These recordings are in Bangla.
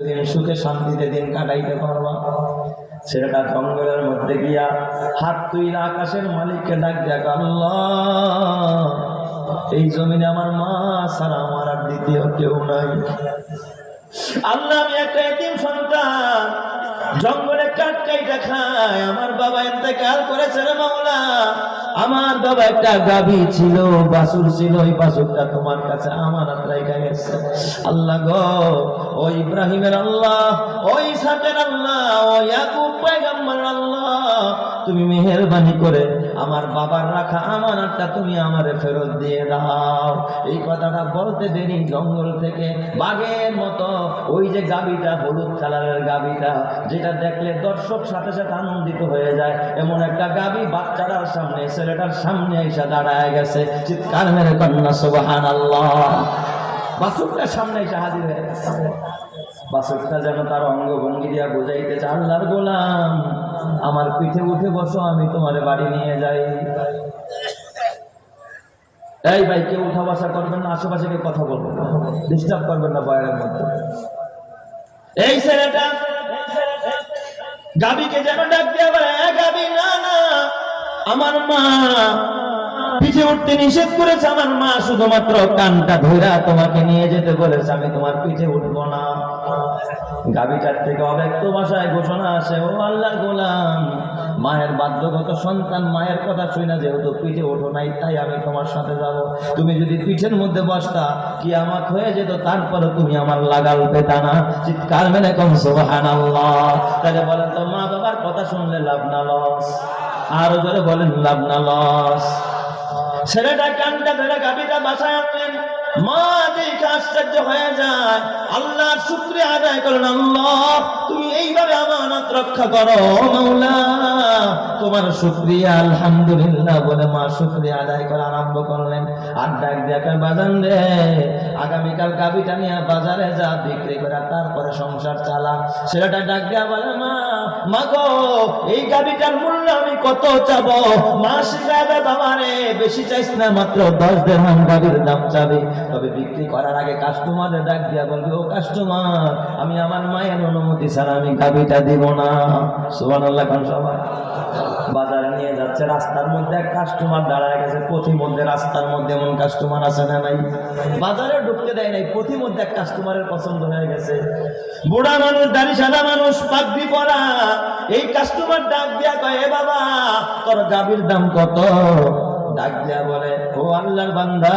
দিন সুখে শান্তিতে দিন কাটাইতে পারবা ছেলেটা জঙ্গলের মধ্যে গিয়া হাত তুইলা আকাশের মালিককে ডাক দেখ, আল্লাহ, এই জমিনে আমার মা ছাড়া আমার আর দ্বিতীয় কেউ নাই। আল্লাহ, আমি একটা এতিম সন্তান, জঙ্গলে আমার বাবা ইন্তেকাল করেছে রে আমার বাবা একটা গাবি ছিল বাসুর ছিল, ওই বাসুরটা তোমার কাছে আমার রাইখা গেছে। আল্লাহ গো, ও ইব্রাহিমের আল্লাহ ওই ইসাকের আল্লাহ, ও ইয়াকুব পয়গম্বর আল্লাহ তুমি মেহেরবানি করে আমার বাবার রাখা আমানতটা তুমি আমারে ফেরত দিয়ে দাও। এই কথাটা বলতে দেরি জঙ্গল থেকে বাঘের মতো। ওই যে গাবিটা হলুদ কালারের গাবিটা যেটা দেখলে দর্শক সাথে সাথে আনন্দিত হয়ে যায়। এমন একটা গাবি বাচ্চাটার সামনে, ছেলেটার সামনে এসে দাঁড়ায় গেছে। চিৎকার মেরে কন্যা সুবাহান আল্লাহ বাসুকটার সামনে এসে হাজির হয়ে গেছে। বাসুকটা যেন তার অঙ্গভঙ্গি দিয়া বুঝাইতেছে আল্লাহর গোলাম। আমার পিঠে উঠে বসো, আমি তোমার বাড়ি নিয়ে যাই। এই ভাই, কেউ উঠা বসা করবেন না, আশেপাশে কেউ কথা বলবেন ডিস্টার্ব করবেন না বয়ারের মধ্যে। এই ছেলেটা গাবিকে যেন ডাক দিয়ে বলে, "এ গাবি না না, আমার মা পিঠে উঠতে নিষেধ করেছে আমার মা, শুধুমাত্র কানটা ধইরা তোমাকে নিয়ে যেতে বলেছে, আমি তোমার পিঠে উঠবো না। গাবিটার থেকে অব্যক্ত ভাষায় ঘোষণা আসে, ও আল্লাহর গোলাম, মায়ের বাধ্যগত সন্তান, মায়ের কথা শুই না, যেহেতু পিঠে ওঠো নাই, তাই আমি তোমার সাথে যাব। তুমি যদি পিঠের মধ্যে বসতা কি আমার হয়ে যেত তারপরে তুমি আমার লাগাল পেতা না। চিৎকার মেনে কম সোহান আল্লাহ তাহলে বলেন তো, মা বাবার কথা শুনলে লাভ না, লস। আরও জোরে বলেন, লাভ না, লস। ছেলেটা কানটা ধরে গাবিটা বাসায় আনলেন। মা দেখে আশ্চর্য হয়ে যায়। আল্লাহ শুক্রিয়া আদায় করেন আল্লাহ, তুমি এইভাবে আমানত রক্ষা করো তোমার শুক্রিয়া, আলহামদুলিল্লাহ বলে মা শুক্রিয়া আদায় করা আরম্ভ করলেন। আর ডাক দেখার বাজান রে, আগামীকাল গাবিটা নিয়ে বাজারে যা, বিক্রি করে তারপরে সংসার চালা। ছেলেটা ডাক দেয়া বলে, মা মা গো এই গাড়িটার মূল্য আমি কত চাব? মা শিখাবে বাবারে, বেশি চাইছ না, মাত্র দশ দেড় গাড়ির দাম চাবে। তবে বিক্রি করার আগে কাস্টমারের ডাক দিয়া বলবে, ও কাস্টমার আমি আমার মায়ের অনুমতি ছাড়া আমি গাবিটা দিব না। সুবান আল্লাহ খান সবাই বাজারে নিয়ে যাচ্ছে, রাস্তার মধ্যে এক কাস্টমার দাঁড়ায় গেছে মধ্যে রাস্তার মধ্যে এমন কাস্টমার আছে না নাই? বাজারে ঢুকতে দেয় নাই মধ্যে এক কাস্টমারের পছন্দ হয়ে গেছে। বুড়া মানুষ, দাড়ি সাদা মানুষ পাগড়ি পরা, এই কাস্টমার ডাক দিয়া কয়, "এ বাবা, তোর গাবির দাম কত? ডাক দিয়া বলে, ও আল্লাহর বান্দা,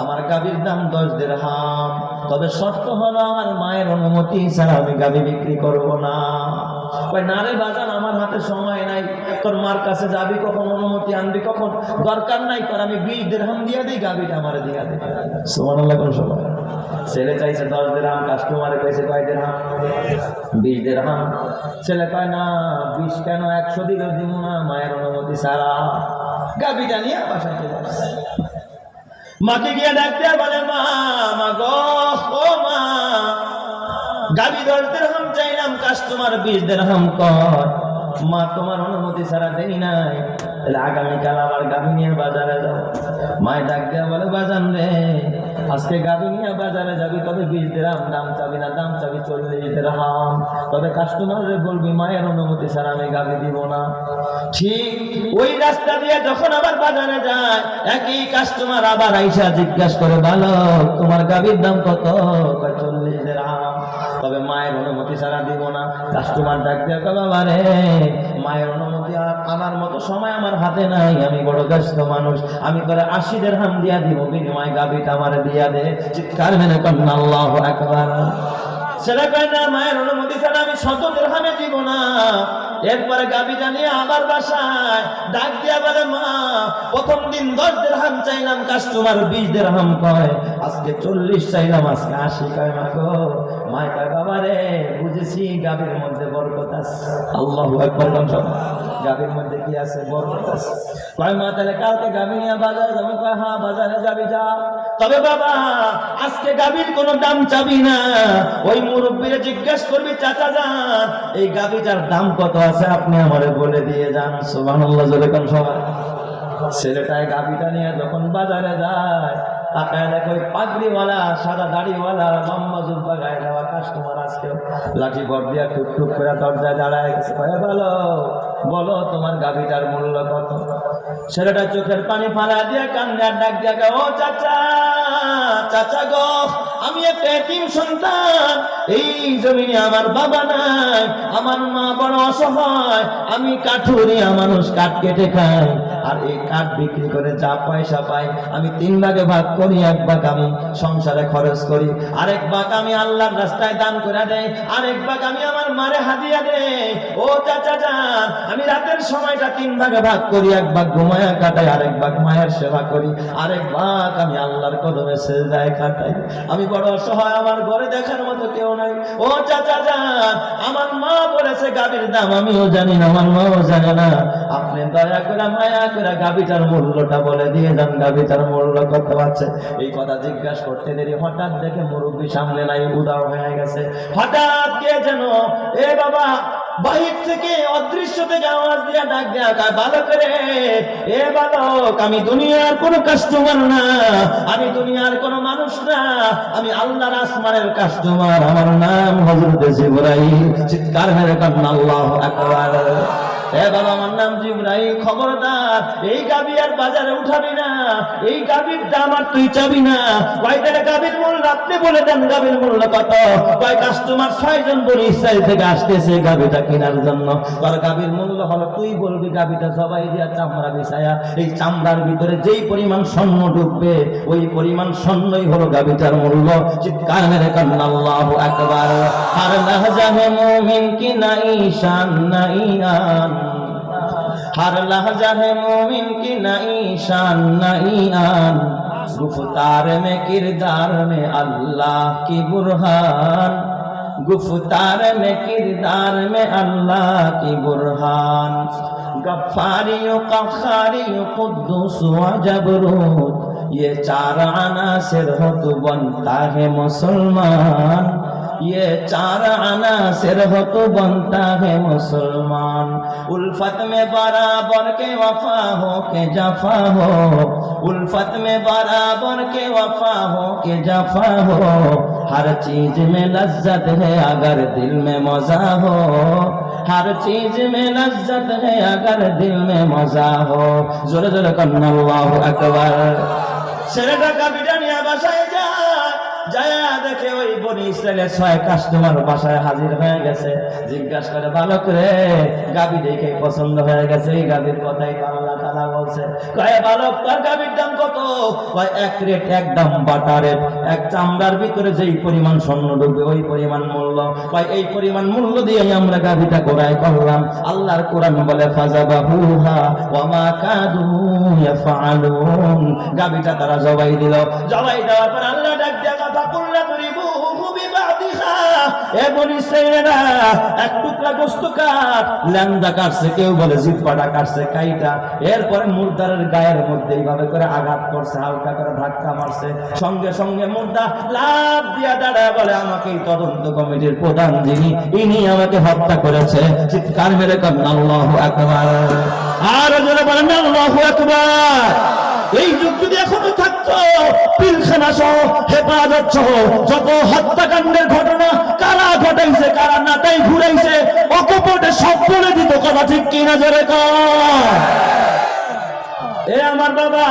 আমার গাবির দাম দশ দের হাম তবে শর্ত হলো, আমার মায়ের অনুমতি ছাড়া আমি গাবি বিক্রি করব না। কয় না বাজান, আমার হাতে সময় নাই। তোর মার কাছে যাবি কখন, অনুমতি আনবি কখন? দরকার নাই তোর, আমি বিশ দেড়হাম দিয়া দিই গাবিটা আমার দিয়া দে। সমান কোন সময় ছেলে চাইছে দশ দেড়হাম কাস্টমারে কইছে কয় দেড়হাম? বিশ দেড়হাম। ছেলে কয়, না, বিশ কেন? একশো দিলেও দিব না, মায়ের অনুমতি সারা গাবিটা নিয়ে বাসায় চলে মাকে গিয়ে ডাক বলে, মা মা গো মা গাবি দশ দেড়হাম চাইলাম কাস্টমার বিশ দেড়হাম কর। মা, তোমার অনুমতি ছাড়া দেই নাই। তাহলে আগামীকাল আবার গাভি নিয়ে বাজারে যাও। মায় ডাক দেয়া বলে, বাজান রে, আজকে গাভি নিয়ে বাজারে যাবি, তবে বিশ দেড়হাম দাম চাবি না, দাম চাবি চল্লিশ দেড়হাম। তবে কাস্টমারে বলবি, মায়ের অনুমতি ছাড়া আমি গাভি দিব না। ঠিক ওই রাস্তা দিয়ে যখন আবার বাজারে যায়, একই কাস্টমার আবার আইসা জিজ্ঞাসা করে ভালো তোমার গাভীর দাম কত? চল্লিশ তবে মায়ের অনুমতি ছাড়া দিব না। কাস্টমার ডাক কয়, বাবা মায়ের অনুমতি আর আমার মতো সময় আমার হাতে নাই আমি বড় ব্যস্ত মানুষ আমি করে আশি দেড়হাম দিয়া দিব বিনিময় গাভীটা আমার দিয়া দে। চিৎকার মেনে কন্যা আল্লাহ একবার গাবিটা কাস্টমার বিশ দেড়হাম কয় আজকে চল্লিশ চাইলাম আজকে আশি কয় মা মায় বাবা রে বুঝেছি গাবির মধ্যে আল্লাহ মধ্যে কি আছে? মা, তাহলে কালকে গাবি নিয়ে বাজারে কয় হ্যাঁ বাজারে যাবি, যা। তবে বাবা, আজকে গাভীর কোনো দাম চাবি না। ওই মুরব্বীরে জিজ্ঞেস করবি, চাচা যান, এই গাভীটার দাম কত আছে? আপনি আমারে বলে দিয়ে যান। জোরে কোন সবাই ছেলেটায় গাভীটা নিয়ে যখন বাজারে যায় সাদা লম্বা গায়ে দেওয়া কাস্টমার লাঠি দিয়া করে বলো তোমার গাভিটার মূল্য কত? ছেলেটা চোখের পানি ফালা দিয়ে কান্নার ডাক দিয়া ও চাচা চাচা গো, আমি একটা সন্তান। এই জমিনে আমার বাবা নাই, আমার মা বড় অসহায়। আমি কাঠুরিয়া মানুষ, কাঠ কেটে খাই। আর এই কাঠ বিক্রি করে যা পয়সা পাই আমি তিন ভাগে ভাগ করি, এক ভাগ আমি সংসারে খরচ করি। আরেক ভাগ আমি আল্লাহর রাস্তায় দান করে দেই, আরেক ভাগ আমি আমার মারে হাদিয়া দেয় ও চাচা যান, আমি রাতের সময়টা তিন ভাগে ভাগ করি, এক ভাগ ঘুমায়া কাটাই, আরেক ভাগ মায়ের সেবা করি। আরেক ভাগ আমি আল্লাহর কদমে সেজদায় কাটাই। আমি বড় অসহায়, আমার ঘরে দেখার মতো কেউ নাই। ও চাচা যান, আমার মা বলেছে, গাভীর দাম আমিও জানি না, আমার মাও জানে না। আপনি দয়া করে মায়া করে গাভীটার মূল্যটা বলে দিয়ে যান গাভীটার মূল্য কত আছে? এই কথা জিজ্ঞাসা করতে দেরি হঠাৎ দেখে মুরব্বী সামনে নাই উদাও হয়ে গেছে। হঠাৎ কে যেন এ বাবা বাহির থেকে অদৃশ্য থেকে আওয়াজ দিয়ে ডাক দেয়া কয়, বালক রে এ বালক আমি দুনিয়ার কোনো কাস্টমার না আমি দুনিয়ার কোনো মানুষ না আমি আল্লাহর আসমানের কাস্টমার আমার নাম হজরত জিবরাইল। চিৎকার মেরে কান্না আল্লাহ আকবার। এ বাবা, আমার নাম জিবরাইল, খবরদার। এই গাবি আর বাজারে উঠাবি না। এই গাবির দাম আর তুই চাবি না। কয় তাহলে গাবির মূল্য আপনি বলে দেন গাবির মূল্য কত? কয় কাস্টমার ছয়জন ইসরায়েল থেকে আসতেছে গাবিটা কেনার জন্য। তোর গাবির মূল্য হলো, তুই বলবি গাবিটা সবাই দিয়া চামড়া বিছায়া, এই চামড়ার ভিতরে যেই পরিমাণ স্বর্ণ ঢুকবে ওই পরিমাণ স্বর্ণই হলো গাবিটার মূল্য। চিৎকার মেরে কান্না, আল্লাহু আকবার। আর লাহজাহে মুমিন কি নাই, শান हर लहजा है मोमिन की नई शान नई आन गुफ्तार में किरदार में अल्लाह की बुरहान गुफ्तार में किरदार में अल्लाह की बुरहान गफ्फारी कखारी कुद्दूस व जबरूत ये चार अनासिर हो तो बनता है मुसलमान ये चार आना सिर हो तो बनता है मुसलमान उल्फत में बराबर के वफा हो के जफा हो उल्फत में बराबर के वफा हो के जफा हो हर चीज में लज्जत है अगर दिल में मजा हो हर चीज में लज्जत है अगर दिल में मजा हो जोर जोर कन्ना अल्लाह अकबर ছেলেটা কাবিটা নিয়ে বাসায় যায় যায় দেখে ওই বনি ইসরায়েলের ছয় বাসায় হাজির হয়ে গেছে। জিজ্ঞাসা করে ভালো করে গাবি দেখে পছন্দ হয়ে গেছে, এই গাবির কথাই আল্লাহ তাআলা বলছে। কয়, বালক, তার গাবির দাম কত? এক রেট এক দাম এক চামড়ার ভিতরে যেই পরিমাণ স্বর্ণ ঢুকবে ওই পরিমাণ মূল্য। এই পরিমাণ মূল্য দিয়ে আমরা গাবিটা ক্রয় করলাম। আল্লাহর কোরআন বলে ফাজাবাহুহা ওয়া মা কাদু গাবিটা তারা জবাই দিল। জবাই দেওয়ার পর আল্লাহ ডাক দিয়া কথা এরপরে মুর্দারের গায়ের মধ্যে এইভাবে করে আঘাত করছে, হালকা করে ধাক্কা মারছে। সঙ্গে সঙ্গে মুর্দা লাভ দিয়া দাঁড়ায় বলে, আমাকে এই তদন্ত কমিটির প্রধান যিনি, ইনি আমাকে হত্যা করেছে। চিৎকার মেরে করেন আর বলেন এই যুগ যদি এখনও থাকতো, পিলখানা সহ, হেফাজত সহ, যত হত্যাকাণ্ডের ঘটনা, কারা ঘটাইছে, কারা নাটাই ঘুরাইছে, অকপটে সব বলে দিত কথা ঠিক কিনা জোরে কর এ আমার বাবা,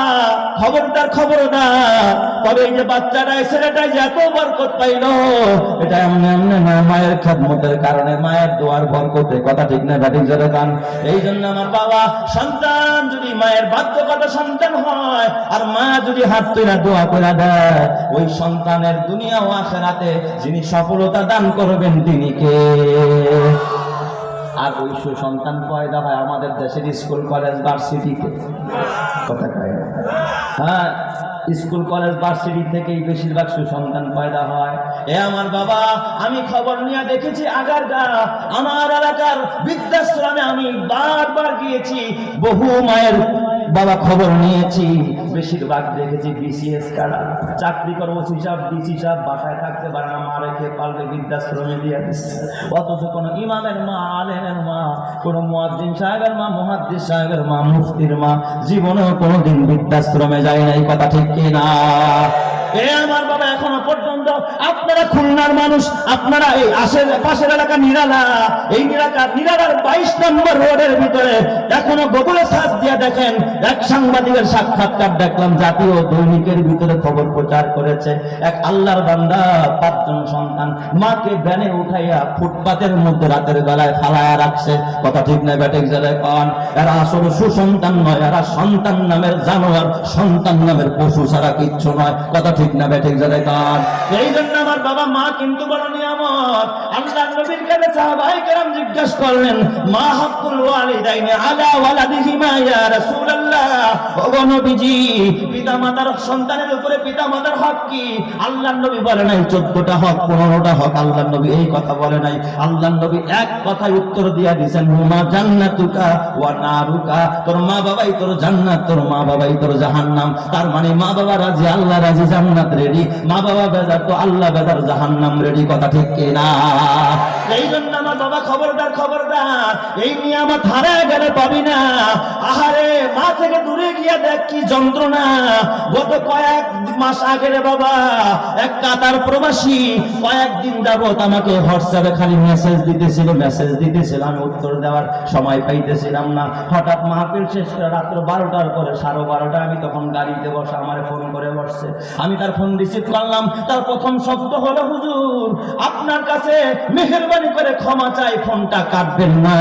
খবরদার খবরদার তবে এই যে বাচ্চাটা ছেলেটা এত বরকত পাইল, এটা এমনি এমনি না মায়ের খেদমতের কারণে মায়ের দোয়ার বরকতে কথা ঠিক না ঠিক জোরে গান। এই জন্য আমার বাবা, সন্তান যদি মায়ের বাধ্যগত সন্তান হয়, আর মা যদি হাত তুলে দোয়া করে দেয়, ওই সন্তানের দুনিয়া ও আখেরাতে যিনি সফলতা দান করবেন তিনি কে? আর ওই সুসন্তান পয়দা হয় আমাদের দেশের স্কুল, কলেজ, ভার্সিটিতে। কথা কয়? হ্যাঁ স্কুল, কলেজ, ভার্সিটি থেকেই বেশিরভাগ সুসন্তান পয়দা হয়। এ আমার বাবা, আমি খবর নিয়ে দেখেছি আগারগা। আমার এলাকার বৃদ্ধাশ্রমে আমি বারবার গিয়েছি। বহু মায়ের বাবা খবর নিয়েছি। বেশিরভাগ দেখেছি বিসিএস কারা। চাকরি করব, হিসাব ডিসি সাহেব বাসায় থাকতে পারে না মা রেখে পাল্টে বৃদ্ধাশ্রমে দিয়ে দিস অথচ কোনো ইমামের মা, আলেমের মা, কোনো মুয়াদ্দিন সাহেবের মা, মুহাদ্দিস সাহেবের মা, মুফতির মা, জীবনেও কোনোদিন বৃদ্ধাশ্রমে যায় না, এই কথা ঠিক কিনা আমার বাবা, এখনও পর্যন্ত আপনারা খুলনার মানুষ, আপনারা এই আশের পাশের এলাকা নিরালা, এই নিরালার বাইশ নম্বর রোডের ভিতরে এখনও সার্চ দিয়ে দেখেন, এক সাংবাদিকের সাক্ষাৎকার দেখলাম, জাতীয় দৈনিকের ভিতরে খবর প্রচার করেছে, এক আল্লাহর বান্দা, পাঁচজন সন্তান, মাকে ভ্যানে উঠাইয়া ফুটপাতের মধ্যে রাতের বেলায় ফালায়া রাখছে, কথা ঠিক না ব্যাটিক জেলায় কন এরা আসলে সুসন্তান নয়, এরা সন্তান নামের জানোয়ার, সন্তান নামের পশু ছাড়া কিচ্ছু নয়, কথা ঠিক না ব্যাটিক জেলায় কার? এই জন্য আমার বাবা মা কিন্তু বড় নিয়ামত। আল্লাহ নবীর কাছে সাহাবাই কেরাম জিজ্ঞাসা করলেন, মা হাক্কুল ওয়ালিদাইনি আলা ওয়ালাদিহিমা ইয়া রাসূলুল্লাহ? ওগো নবীজি পিতা মাতার সন্তানের উপরে পিতা মাতার হক কি? আল্লাহ নবী বলে নাই চোদ্দটা হক পনেরোটা হক। আল্লাহ নবী এই কথা বলে নাই। আল্লাহ নবী এক কথায় উত্তর দিয়া দিয়েছেন হুমা জান্নাতুকা ওয়া নারুকা? তোর মা বাবাই তোর জান্নাত, তোর মা বাবাই তোর জাহান্নাম। তার মানে মা বাবা রাজি, আল্লাহ রাজি, জান্নাত রেডি। মা বাবা বেজার তো আল্লাহ বেজার জাহান্নাম রেডি, কথা ঠিক কিনা? এই জন্য আমার বাবা খবরদার খবরদার। এই নিয়ামত হারায় গেলে পাবি না। আহারে, মা থেকে দূরে গিয়ে দেখ কি যন্ত্রণা। গত কয়েক মাস আগে বাবা, এক কাতার প্রবাসী কয়েকদিন যাবত আমাকে হোয়াটসঅ্যাপে খালি মেসেজ দিতেছিল মেসেজ দিতেছিল। আমি উত্তর দেওয়ার সময় পাইতেছিলাম না। হঠাৎ মাহফিল শেষ রাত্র বারোটার পরে, সাড়ে বারোটা, আমি তখন গাড়িতে বসে আমার ফোন করে বসছে। আমি তার ফোন রিসিভ করলাম। তার প্রথম শব্দ হলো, হুজুর, আপনার কাছে মেহেরবানি করে ক্ষমা চাই, ফোনটা কাটবেন না।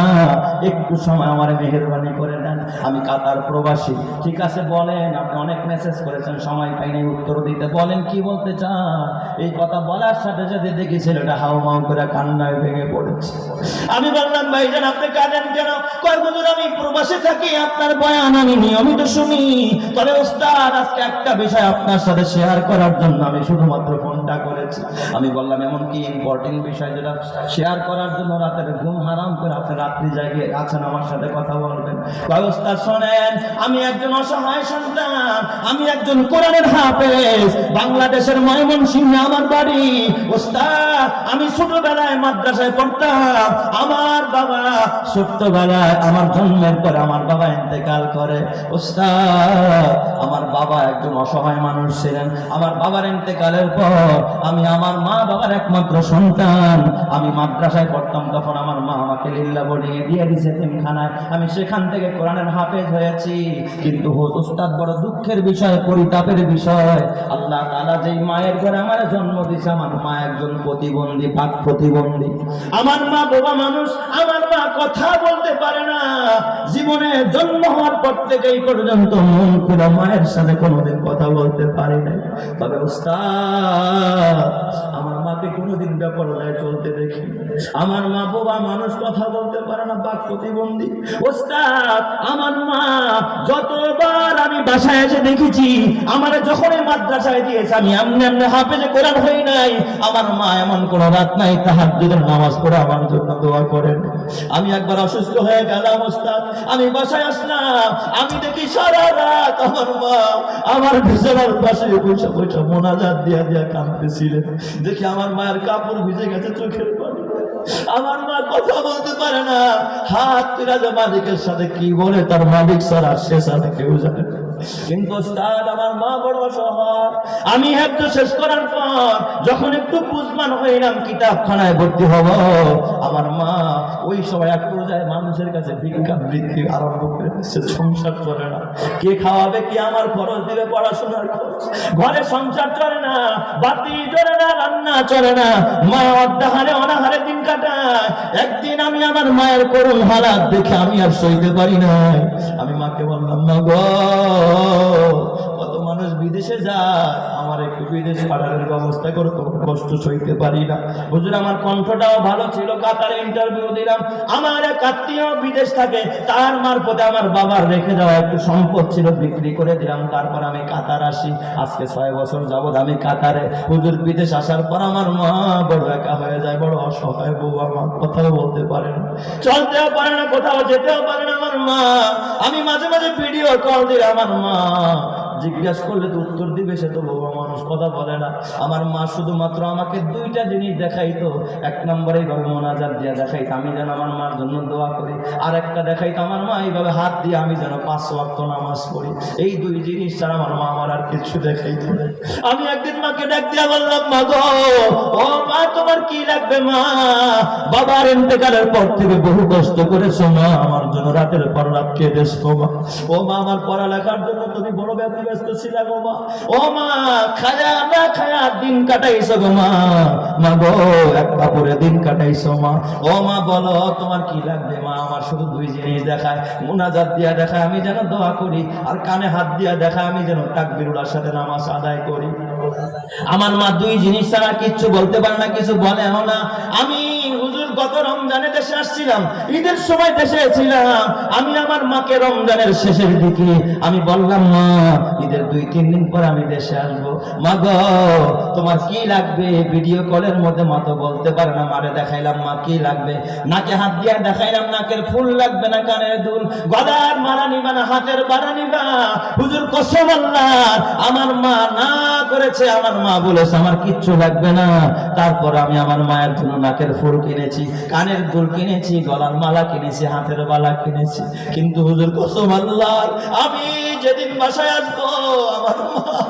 একটু সময় আমার মেহেরবানি করে দেন আমি কাতার প্রবাসী। ঠিক আছে, বলেন, আপনি অনেক মেসেজ করেছেন, সময় পাইনি, উত্তর দিতে। বলেন, কি বলতে চান? এই কথা বলার সাথে সাথে দেখি ছেলেটা হাউ মাউ করে কান্নায় ভেঙে পড়েছে। আমি বললাম ভাই ভাইজান, আপনি কাঁদেন কেন? কয়, হুজুর, আমি প্রবাসে থাকি, আপনার বয়ান আমি নিয়মিত শুনি। তবে ওস্তাদ, আজকে একটা বিষয় আপনার সাথে শেয়ার করার জন্য আমি শুধুমাত্র ফোনটা করেছি। আমি বললাম এমন কি ইম্পর্টেন্ট বিষয় যেটা শেয়ার করার জন্য রাতের ঘুম হারাম করে আপনি রাত্রি জায়গায় আছেন, আমার সাথে কথা বলবেন। ওস্তাদ শোনেন, আমি একজন অসহায় সন্তান, আমি একজন কোরআনের হাফেজ, বাংলাদেশের ময়মনসিংহে আমার বাড়ি। ওস্তাদ, আমি ছোটবেলায় মাদ্রাসায় পড়তাম, আমার বাবা ছোট্টবেলায় আমার জন্মের পরে আমার বাবা ইন্তেকাল করে। ওস্তাদ, আমার বাবা একজন অসহায় মানুষ ছিলেন, আমার বাবার ইন্তেকালের পর আমি আমার মা বাবার একমাত্র সন্তান। আমি মাদ্রাসায় পড়তাম তখন আমার মা আমাকে লিল্লা এ দিয়ে দিয়েছে তিনখানায়। আমি সেখান থেকে কোরআনের হাফেজ হয়েছি। কিন্তু উস্তাদ বড় দুঃখের বিষয়, পরিতাপের বিষয়। আল্লাহ তাআলা যেই মায়ের ঘরে আমার জন্ম দিছে, আমার মা একজন প্রতিবন্ধী, পাক প্রতিবন্ধী। আমার মা বাবা মানুষ, আমার মা কথা বলতে পারে না। জীবনে জন্ম হওয়ার পর থেকে এই পর্যন্ত মন খুলে মায়ের সাথে কোনোদিন কথা বলতে পারি নাই। তবে উস্তাদ আমার মাকে কোনোদিন বেপরদায় চলতে দেখি আমার মা বাবা মানুষ কথা বলতে পারে না, বাক প্রতিবন্ধী। ওস্তাদ, আমার মা যতবার আমি বাসায় এসে দেখেছি, আমার যখন মাদ্রাসায় দিয়েছে, আমি এমনি এমনি হাফেজে কোরআন হই নাই। আমার মা এমন কোন রাত নাই তাহার যদি নামাজ পড়ে আমার জন্য দোয়া করেন। আমি একবার অসুস্থ হয়ে গেলাম, ওস্তাদ। আমি বাসায় আসলাম, আমি দেখি সারা রাত আমার মা আমার বিছানার পাশে বসে বসে মোনাজাত দিয়া দিয়া কাঁদতেছিলেন দেখি আমার মায়ের কাপড় ভিজে গেছে চোখের পানি। আমার মা কথা বলতে পারে না। হাত যে মালিকের সাথে, কি বলে তার মালিক? সারা সে সাথে কেউ জানে না। কিন্তু ওস্তাদ আমার মা বড় অসহায়। আমি একটু শেষ করার পর যখন একটু বুঝমান হইলাম, কিতাবখানায় ভর্তি হব, আমার মা ওই সময় এক পর্যায়ে মানুষের কাছে ভিক্ষা বৃত্তি আরম্ভ করে দিচ্ছে সংসার চলে না। কে খাওয়াবে, কি আমার খরচ দিবে, পড়াশোনার খরচ? ঘরে সংসার চলে না, বাতি চলে না, রান্না চলে না। মা অর্ধাহারে, অনাহারে দিন কাটায়। একদিন আমি আমার মায়ের করুণ হালাত দেখে আমি আর সইতে পারি নাই। আমি মাকে বললাম, মা গো কত মানুষ বিদেশে যায়, আমার একটু বিদেশ পাঠানোর ব্যবস্থা করো তোমার কষ্ট সইতে পারি না। হুজুর, আমার কণ্ঠটাও ভালো ছিল, কাতারে ইন্টারভিউ দিলাম। আমার এক আত্মীয় বিদেশ থাকে, তার মারফতে আমার বাবার রেখে যাওয়া একটু সম্পদ ছিল, বিক্রি করে দিলাম। তারপর আমি কাতার আসি। আজকে ছয় বছর যাবৎ আমি কাতারে। হুজুর, বিদেশ আসার পর আমার মা বড় একা হয়ে যায়, বড় অসহায় বউ, আমার কথাও বলতে পারে না। চলতেও পারে না, কোথাও যেতেও পারে না আমার মা। আমি মাঝে মাঝে ভিডিও কল দিই, আমার মা জিজ্ঞাসা করলে তো উত্তর দিবে, সে তো বাবা মানুষ কথা বলে না। আমার মা শুধুমাত্র আমাকে দুইটা জিনিস দেখাইতো। এক নম্বরে, এইভাবে মোনাজার দিয়ে দেখাইতো, আমি যেন আমার মার জন্য দোয়া করি। আর একটা দেখাইতো, আমার মা এইভাবে হাত দিয়ে আমি যেন পাঁচ ওয়াক্ত নামাজ পড়ি। এই দুই জিনিস ছাড়া আমার মা আমার আর কিছু দেখাইতো। আমি একদিন মাকে ডাক দিয়া বললাম, মা গো, ও মা, তোমার কি লাগবে, মা? বাবার ইন্তেকালের পর থেকে বহু কষ্ট করেছ, মা। আমার জন্য রাতের পর রাত কেঁদেছো, মা। ও মা, আমার পড়ালেখার জন্য তুমি বড় ব্যস্ত ছিলা গো মা। ও মা, খায়া না খায়া দিন কাটাইছো গো মা। মা গো, এক কাপড়ে দিন কাটাইছো মা। ও মা, বলো, তোমার কি লাগবে মা? আমার শুধু দুই জিনিস দেখায়। মুনাজাত দিয়া দেখায়, আমি যেন দোয়া করি। আর কানে হাত দিয়া দেখায়, আমি যেন তাকবিরুলার সাথে নামাজ আদায় করি। আমার মা দুই জিনিস ছাড়া কিচ্ছু বলতে পারে না, কিছু বলেও না। আমি হুজুর গত রমজানে দেশে আসছিলাম, ঈদের সময় দেশে ছিলাম। আমি আমার মাকে রমজানের শেষের দিকে আমি বললাম, মা, ঈদের দুই, তিন দিন পর আমি দেশে আসব। মা গো, তোমার কি লাগবে? ভিডিও কলের মধ্যে মা তো বলতে পারে না, মারে দেখাইলাম, মা, কি লাগবে? নাকে হাত দিয়ে দেখাইলাম, নাকের ফুল লাগবে না কানের দুল। গলার মারা নিবা না, হাতের বাড়া নিবা। হুজুর কসম আল্লাহ, আমার মা না করেছে, আমার মা বলেছে, আমার কিচ্ছু লাগবে না। তারপর আমি আমার মায়ের জন্য নাকের ফুল কিনেছি। কানের দুল কিনেছি, গলার মালা কিনেছি, হাতের বালা কিনেছি। কিন্তু হুজুর কসম আল্লাহ আমি যেদিন বাসায় আসব, আমার মা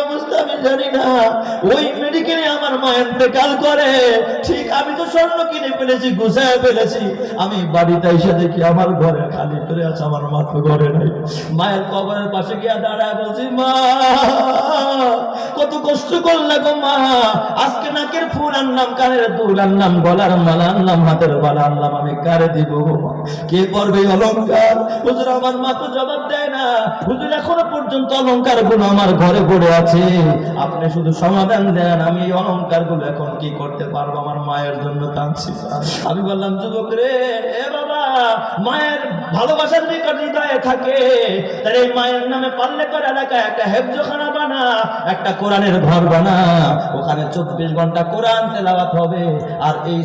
আমি জানি না। ওই মেডিকেলে আমার মা বেকাল করে। ঠিক, আমি তো স্বর্ণ কিনে ফেলেছি, গুছায় ফেলেছি। আমি বাড়িতে এসে দেখি আমার ঘরে খালি করে আছে, আমার মা ঘরে নাই। মায়ের কবরের পাশে গিয়া দাঁড়ায় বলছি, মা কষ্ট করলে গো মা। আজকে নাকের ফুল আনলাম কানের দুল আনলাম গলার মালা আনলাম হাতের বালা আনলাম আমি কারে দিব? কে করবে এই অলংকার হুজুর, আমার মা তো জবাব দেয় না। হুজুর, এখনও পর্যন্ত অলংকারগুলো আমার ঘরে পড়ে আছে। আপনি শুধু সমাধান দেন, আমি এই অলংকারগুলো এখন কি করতে পারব? আমার মায়ের জন্য টানছি আমি বললাম, যুবক রে, এ বাবা মায়ের ভালোবাসার নিকট থাকে তার এই মায়ের নামে পারলে করে এলাকায় একটা হেফজখানা বানা, একটা কোরআনের ঘর বানা। ওখানে চব্বিশ ঘণ্টা কোরআন হবে, আর এই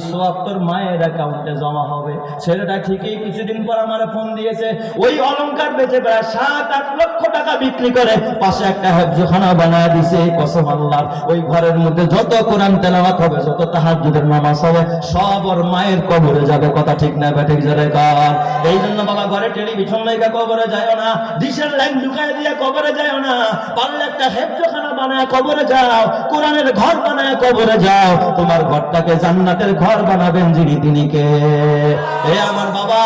তোর মায়ের অ্যাকাউন্টে জমা হবে। ছেলেটা ঠিকই কিছুদিন পর আমার ফোন দিয়েছে, ওই অলংকার বেচে প্রায় সাত, আট লক্ষ টাকা বিক্রি করে পাশে একটা হেফজখানা বানায় দিছে, কসম আল্লাহর ওই ঘরের মধ্যে যত কোরআন তেলাওয়াত হবে, যত তাহাজ্জুদের নামাজ হবে, সব ওর মায়ের কবরে যাবে, কথা ঠিক না, ব্যাঠিক, জোরে জান্নাতের ঘর বানাবেন যিনি তিনি কে? আমার বাবা,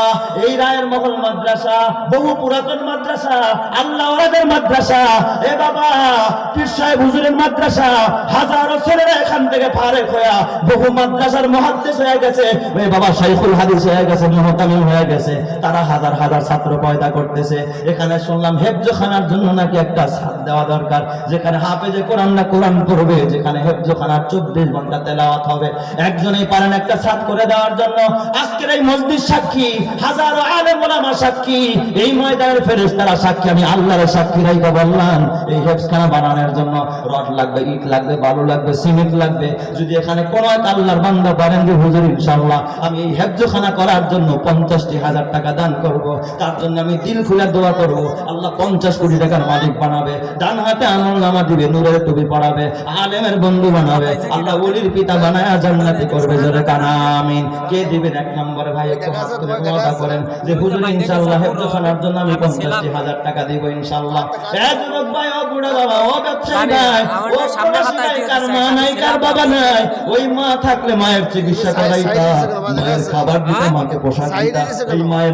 এই রায়ের মহল মাদ্রাসা, বহু পুরাতন মাদ্রাসা আল্লাহ ওরাদের মাদ্রাসা। এ বাবা, পীর হুজুরের মাদ্রাসা, হাজারো ছেলেরা এখান থেকে ফারেক হয়ে বহু মাদ্রাসার মহাদ্দেশ হয়ে গেছে। ওই বাবা, শাইখুল হাদিস হয়ে গেছে, মহতামিম হয়ে গেছে, তারা হাজার হাজার ছাত্র পয়দা করতেছে। এখানে শুনলাম হেফজখানার জন্য নাকি একটা ছাদ দেওয়া দরকার, যেখানে হাফেজে কোরআন না কোরআন পড়বে, যেখানে হেফজখানার চব্বিশ ঘণ্টা তেলাওয়াত হবে। একজনেই পারেন একটা ছাদ করে দেওয়ার জন্য। আজকের এই মসজিদ সাক্ষী, হাজারো আলেম ওলামা সাক্ষী। এই ময়দানের ফেরেশতারা সাক্ষী, আমি আল্লাহর সাক্ষী রাইকা বললাম। এই হেফজখানা বানানোর জন্য রড লাগবে, ইট লাগবে, বালু লাগবে, সিমেন্ট লাগবে। যদি এখানে কোন এক আল্লাহর বান্দা পারেন যে, হুজুর, ইনশাআল্লাহ, আমি এই হেফজখানা করার জন্য পঞ্চাশ পঞ্চাশটি হাজার টাকা দান করব। তার জন্য আমি দিল খুলে দোয়া করব। আল্লাহ পঞ্চাশ কোটি টাকার মালিক বানাবে। ডান হাতে আমল নামা দিবে নূরের টুপি পড়াবে আলেমের বন্ধু বানাবে। আল্লাহ ওলির পিতা বানায় জান্নাতি করবে জোরে কানা আমিন। কে দিবেন? এক নম্বর ভাই একটু হাত তুলে ওয়াদা করেন। যে হুজুর ইনশাআল্লাহ হেফজখানার জন্য আমি পঞ্চাশটি হাজার টাকা দিব ইনশাআল্লাহ। এ যুবক ভাই ও বুড়া বাবা ও ব্যবসায়ী নাই ও প্রবাসী নাই কার মা নাই কার বাবা নাই। ওই মা থাকলে মায়ের চিকিৎসা করাইতা মায়ের খাবার দিতে মাকে পোশাক দিতা এই মায়ের